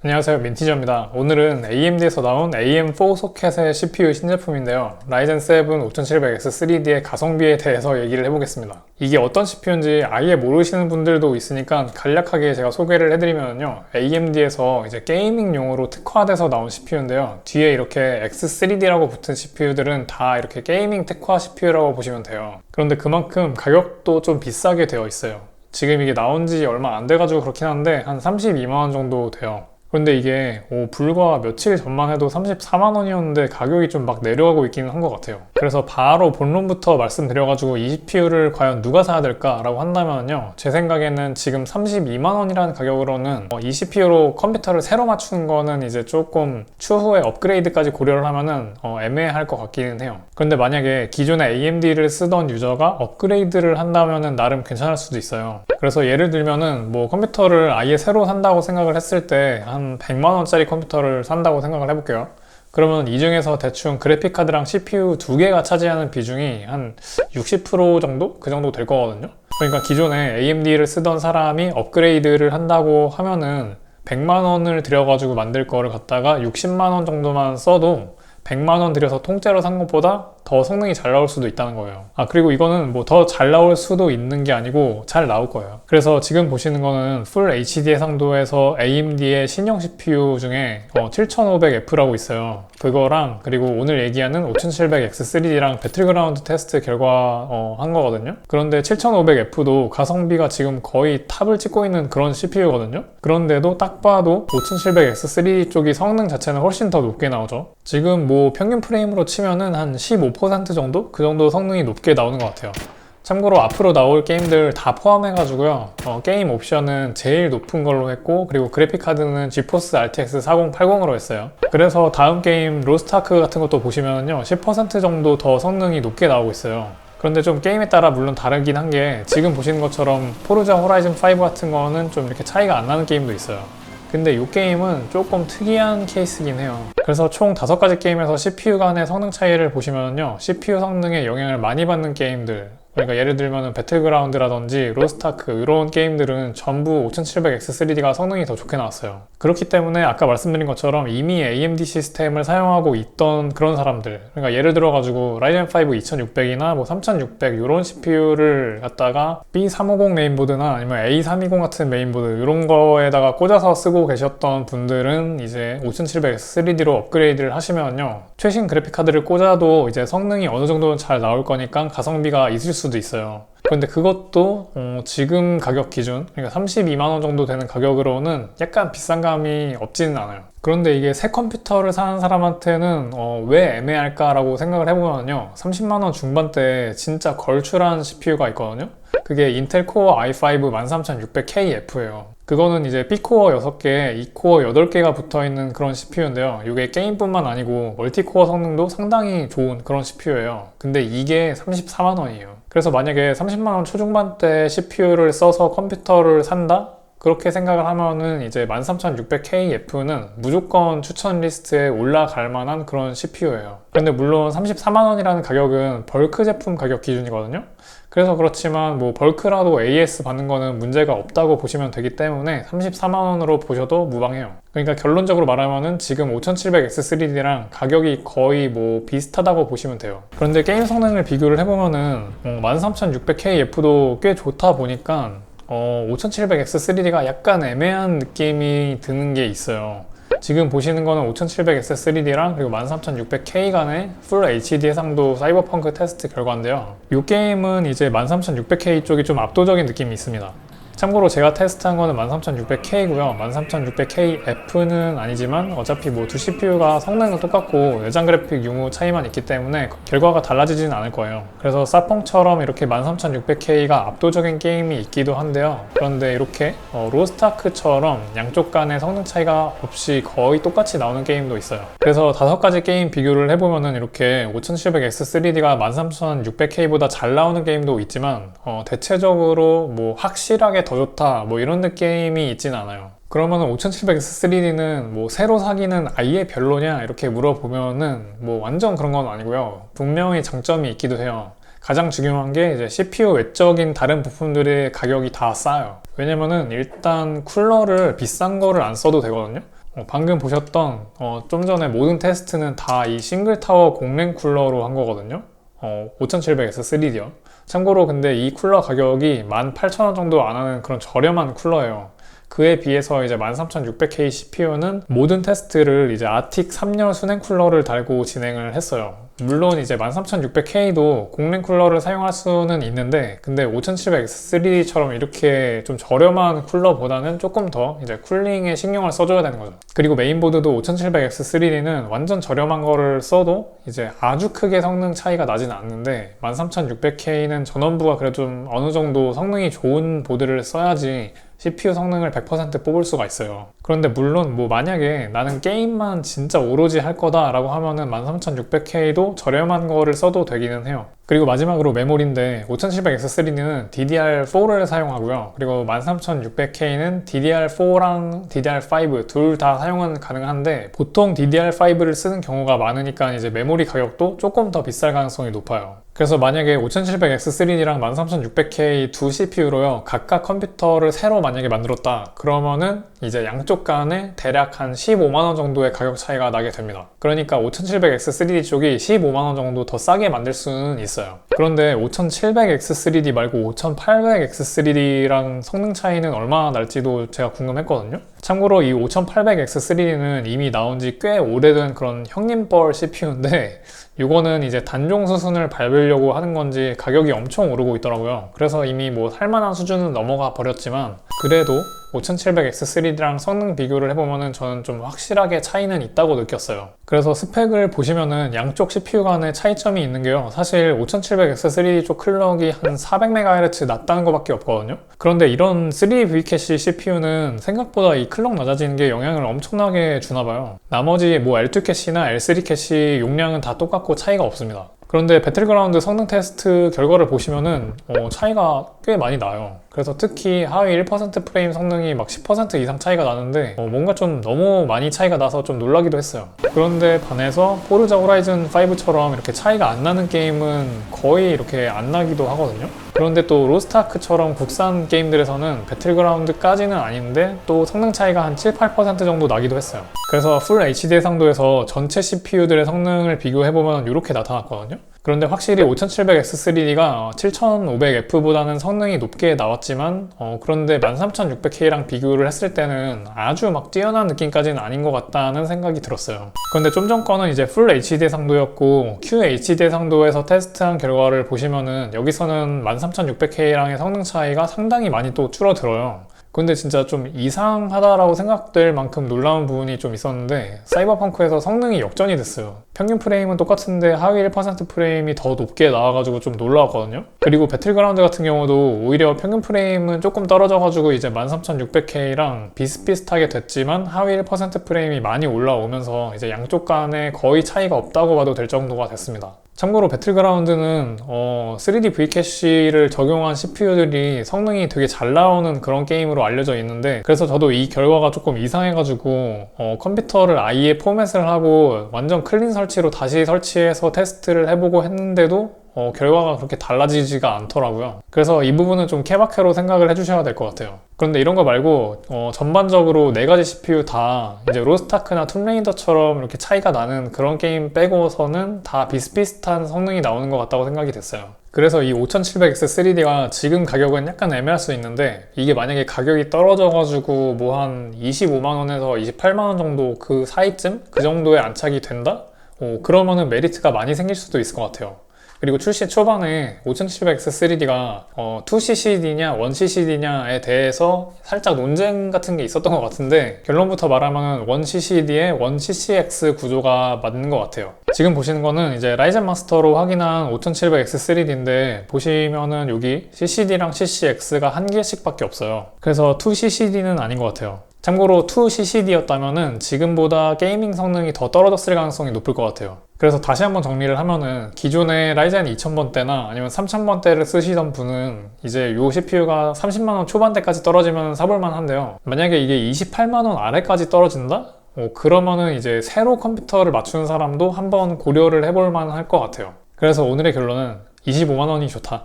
안녕하세요 민티저입니다. 오늘은 AMD에서 나온 AM4 소켓의 CPU 신제품인데요. 라이젠 7 5700X3D의 가성비에 대해서 얘기를 해보겠습니다. 이게 어떤 CPU인지 아예 모르시는 분들도 있으니까 간략하게 제가 소개를 해드리면요. AMD에서 이제 게이밍용으로 특화돼서 나온 CPU인데요. 뒤에 이렇게 X3D라고 붙은 CPU들은 다 이렇게 게이밍 특화 CPU라고 보시면 돼요. 그런데 그만큼 가격도 좀 비싸게 되어 있어요. 지금 이게 나온 지 얼마 안 돼가지고 그렇긴 한데 한 32만원 정도 돼요 그런데 이게 오, 불과 며칠 전만 해도 34만 원이었는데 가격이 좀 막 내려가고 있기는 한 것 같아요. 그래서 바로 본론부터 말씀드려가지고 이 CPU를 과연 누가 사야 될까라고 한다면요. 제 생각에는 지금 32만 원이라는 가격으로는 어, 이 CPU로 컴퓨터를 새로 맞추는 거는 이제 조금 추후에 업그레이드까지 고려를 하면은 어, 애매할 것 같기는 해요. 그런데 만약에 기존에 AMD를 쓰던 유저가 업그레이드를 한다면은 나름 괜찮을 수도 있어요. 그래서 예를 들면은 뭐 컴퓨터를 아예 새로 산다고 생각을 했을 때한 100만 원짜리 컴퓨터를 산다고 생각을 해볼게요. 그러면 이 중에서 대충 그래픽 카드랑 CPU 두 개가 차지하는 비중이 한 60% 정도? 그 정도 될 거거든요. 그러니까 기존에 AMD를 쓰던 사람이 업그레이드를 한다고 하면은 100만 원을 들여가지고 만들 거를 갖다가 60만 원 정도만 써도 100만 원 들여서 통째로 산 것보다 더 성능이 잘 나올 수도 있다는 거예요. 아, 그리고 이거는 뭐 더 잘 나올 수도 있는 게 아니고 잘 나올 거예요. 그래서 지금 보시는 거는 풀 HD 해상도에서 AMD의 신형 CPU 중에 어, 7500F라고 있어요. 그거랑 그리고 오늘 얘기하는 5700X3D랑 배틀그라운드 테스트 결과 어, 한 거거든요. 그런데 7500F도 가성비가 지금 거의 탑을 찍고 있는 그런 CPU거든요. 그런데도 딱 봐도 5700X3D 쪽이 성능 자체는 훨씬 더 높게 나오죠. 지금 뭐 평균 프레임으로 치면은 한 15% 정도? 그 정도 성능이 높게 나오는 것 같아요. 참고로 앞으로 나올 게임들 다 포함해가지고요. 어, 게임 옵션은 제일 높은 걸로 했고 그리고 그래픽 카드는 GeForce RTX 4080으로 했어요. 그래서 다음 게임 로스트아크 같은 것도 보시면요. 10% 정도 더 성능이 높게 나오고 있어요. 그런데 좀 게임에 따라 물론 다르긴 한 게 지금 보시는 것처럼 포르자 호라이즌 5 같은 거는 좀 이렇게 차이가 안 나는 게임도 있어요. 근데 이 게임은 조금 특이한 케이스긴 해요. 그래서 총 5가지 게임에서 CPU 간의 성능 차이를 보시면요. CPU 성능에 영향을 많이 받는 게임들 그러니까 예를 들면 배틀그라운드라든지 로스타크 이런 게임들은 전부 5700X3D가 성능이 더 좋게 나왔어요. 그렇기 때문에 아까 말씀드린 것처럼 이미 AMD 시스템을 사용하고 있던 그런 사람들 그러니까 예를 들어가지고 라이젠 5 2600이나 뭐 3600 이런 CPU를 갖다가 B350 메인보드나 아니면 A320 같은 메인보드 이런 거에다가 꽂아서 쓰고 계셨던 분들은 이제 5700X3D로 업그레이드를 하시면요 최신 그래픽 카드를 꽂아도 이제 성능이 어느 정도는 잘 나올 거니까 가성비가 있을 수도 있어요. 그런데 그것도 어, 지금 가격 기준, 그러니까 32만 원 정도 되는 가격으로는 약간 비싼 감이 없지는 않아요. 그런데 이게 새 컴퓨터를 사는 사람한테는 어, 왜 애매할까라고 생각을 해보면요. 30만 원 중반대 진짜 걸출한 CPU가 있거든요. 그게 인텔 코어 i5 13600KF예요. 그거는 이제 B코어 6개, E코어 8개가 붙어있는 그런 CPU인데요. 이게 게임뿐만 아니고 멀티코어 성능도 상당히 좋은 그런 CPU예요. 근데 이게 34만원이에요. 그래서 만약에 30만원 초중반대 CPU를 써서 컴퓨터를 산다? 그렇게 생각을 하면은 이제 13600KF는 무조건 추천 리스트에 올라갈 만한 그런 CPU예요. 근데 물론 34만원이라는 가격은 벌크 제품 가격 기준이거든요. 그래서 그렇지만 뭐 벌크라도 AS 받는 거는 문제가 없다고 보시면 되기 때문에 34만 원으로 보셔도 무방해요. 그러니까 결론적으로 말하면은 지금 5700X3D랑 가격이 거의 뭐 비슷하다고 보시면 돼요. 그런데 게임 성능을 비교를 해보면은 어, 13600KF도 꽤 좋다 보니까 어, 5700X3D가 약간 애매한 느낌이 드는 게 있어요. 지금 보시는 거는 5700X3D랑 그리고 13600K 간의 풀 HD 해상도 사이버펑크 테스트 결과인데요. 이 게임은 이제 13600K 쪽이 좀 압도적인 느낌이 있습니다. 참고로 제가 테스트한 거는 13600K고요. 13600KF는 아니지만 어차피 뭐 두 CPU가 성능은 똑같고 내장 그래픽 유무 차이만 있기 때문에 결과가 달라지지는 않을 거예요. 그래서 사펑처럼 이렇게 13600K가 압도적인 게임이 있기도 한데요. 그런데 이렇게 어, 로스타크처럼 양쪽 간의 성능 차이가 없이 거의 똑같이 나오는 게임도 있어요. 그래서 다섯 가지 게임 비교를 해보면은 이렇게 5700X3D가 13600K보다 잘 나오는 게임도 있지만 어, 대체적으로 뭐 확실하게 더 좋다 뭐 이런 느낌이 있진 않아요. 그러면 5700X3D는 뭐 새로 사기는 아예 별로냐 이렇게 물어보면은 뭐 완전 그런 건 아니고요. 분명히 장점이 있기도 해요. 가장 중요한 게 이제 CPU 외적인 다른 부품들의 가격이 다 싸요. 왜냐면은 일단 쿨러를 비싼 거를 안 써도 되거든요. 어, 방금 보셨던 어, 좀 전에 모든 테스트는 다 이 싱글 타워 공랭 쿨러로 한 거거든요. 어, 5700X 3D요. 참고로 근데 이 쿨러 가격이 18,000원 정도 안 하는 그런 저렴한 쿨러예요. 그에 비해서 이제 13600K CPU는 모든 테스트를 이제 아틱 3열 순행 쿨러를 달고 진행을 했어요. 물론 이제 13600K도 공랭 쿨러를 사용할 수는 있는데 근데 5700X3D처럼 이렇게 좀 저렴한 쿨러보다는 조금 더 이제 쿨링에 신경을 써줘야 되는 거죠. 그리고 메인보드도 5700X3D는 완전 저렴한 거를 써도 이제 아주 크게 성능 차이가 나진 않는데 13600K는 전원부가 그래도 좀 어느 정도 성능이 좋은 보드를 써야지 CPU 성능을 100% 뽑을 수가 있어요. 그런데 물론 뭐 만약에 나는 게임만 진짜 오로지 할 거다라고 하면은 13600K도 저렴한 거를 써도 되기는 해요. 그리고 마지막으로 메모리인데 5700X3D는 DDR4를 사용하고요. 그리고 13600K는 DDR4랑 DDR5 둘 다 사용은 가능한데 보통 DDR5를 쓰는 경우가 많으니까 이제 메모리 가격도 조금 더 비쌀 가능성이 높아요. 그래서 만약에 5700X3D랑 13600K 두 CPU로요 각각 컴퓨터를 새로 만약에 만들었다 그러면은 이제 양쪽 간에 대략 한 15만원 정도의 가격 차이가 나게 됩니다 그러니까 5700X3D 쪽이 15만원 정도 더 싸게 만들 수는 있어요 그런데 5700X3D 말고 5800X3D랑 성능 차이는 얼마나 날지도 제가 궁금했거든요 참고로 이 5800X3D는 이미 나온 지 꽤 오래된 그런 형님뻘 CPU인데 이거는 이제 단종 수순을 밟으려고 하는 건지 가격이 엄청 오르고 있더라고요. 그래서 이미 뭐 살만한 수준은 넘어가 버렸지만 그래도 5700X3D랑 성능 비교를 해보면은 저는 좀 확실하게 차이는 있다고 느꼈어요. 그래서 스펙을 보시면은 양쪽 CPU 간의 차이점이 있는 게요. 사실 5700X3D 쪽 클럭이 한 400MHz 낮다는 것밖에 없거든요. 그런데 이런 3D V캐시 CPU는 생각보다 이 클럭 낮아지는 게 영향을 엄청나게 주나 봐요. 나머지 뭐 L2 캐시나 L3 캐시 용량은 다 똑같고 차이가 없습니다. 그런데 배틀그라운드 성능 테스트 결과를 보시면은 어, 차이가 꽤 많이 나요. 그래서 특히 하위 1% 프레임 성능이 막 10% 이상 차이가 나는데 어, 뭔가 좀 너무 많이 차이가 나서 좀 놀라기도 했어요. 그런데 반해서 포르자 호라이즌 5처럼 이렇게 차이가 안 나는 게임은 거의 이렇게 안 나기도 하거든요. 그런데 또 로스타크처럼 국산 게임들에서는 배틀그라운드까지는 아닌데 또 성능 차이가 한 7, 8% 정도 나기도 했어요. 그래서 풀 HD 해상도에서 전체 CPU들의 성능을 비교해보면 이렇게 나타났거든요. 그런데 확실히 5700X3D가 7500F보다는 성능이 높게 나왔지만 어, 그런데 13600K랑 비교를 했을 때는 아주 막 뛰어난 느낌까지는 아닌 것 같다는 생각이 들었어요. 그런데 좀 전 거는 이제 풀 HD 해상도였고 QHD 해상도에서 테스트한 결과를 보시면은 여기서는 13600K랑의 성능 차이가 상당히 많이 또 줄어들어요. 근데 진짜 좀 이상하다라고 생각될 만큼 놀라운 부분이 좀 있었는데 사이버펑크에서 성능이 역전이 됐어요. 평균 프레임은 똑같은데 하위 1% 프레임이 더 높게 나와가지고 좀 놀라웠거든요. 그리고 배틀그라운드 같은 경우도 오히려 평균 프레임은 조금 떨어져가지고 이제 13600K랑 비슷비슷하게 됐지만 하위 1% 프레임이 많이 올라오면서 이제 양쪽 간에 거의 차이가 없다고 봐도 될 정도가 됐습니다. 참고로 배틀그라운드는 어, 3D V캐시를 적용한 CPU들이 성능이 되게 잘 나오는 그런 게임으로 알려져 있는데 그래서 저도 이 결과가 조금 이상해가지고 어, 컴퓨터를 아예 포맷을 하고 완전 클린 설치로 다시 설치해서 테스트를 해보고 했는데도 어, 결과가 그렇게 달라지지가 않더라고요. 그래서 이 부분은 좀 케바케로 생각을 해주셔야 될 것 같아요. 그런데 이런 거 말고 어, 전반적으로 네 가지 CPU 다 이제 로스타크나 툼레이더처럼 이렇게 차이가 나는 그런 게임 빼고서는 다 비슷비슷한 성능이 나오는 것 같다고 생각이 됐어요. 그래서 이 5700X3D가 지금 가격은 약간 애매할 수 있는데 이게 만약에 가격이 떨어져가지고 뭐 한 25만원에서 28만원 정도 그 사이쯤? 그 정도에 안착이 된다? 어, 그러면은 메리트가 많이 생길 수도 있을 것 같아요. 그리고 출시 초반에 5700X3D가 어, 2CCD냐 1CCD냐에 대해서 살짝 논쟁 같은 게 있었던 것 같은데 결론부터 말하면 1CCD에 1CCX 구조가 맞는 것 같아요. 지금 보시는 거는 이제 라이젠 마스터로 확인한 5700X3D인데 보시면은 여기 CCD랑 CCX가 한 개씩밖에 없어요. 그래서 2CCD는 아닌 것 같아요. 참고로 2CCD였다면은 지금보다 게이밍 성능이 더 떨어졌을 가능성이 높을 것 같아요. 그래서 다시 한번 정리를 하면은 기존의 라이젠 2000번대나 아니면 3000번대를 쓰시던 분은 이제 요 CPU가 30만원 초반대까지 떨어지면 사볼만 한데요. 만약에 이게 28만원 아래까지 떨어진다? 어, 그러면은 이제 새로 컴퓨터를 맞추는 사람도 한번 고려를 해볼 만할 것 같아요. 그래서 오늘의 결론은 25만원이 좋다.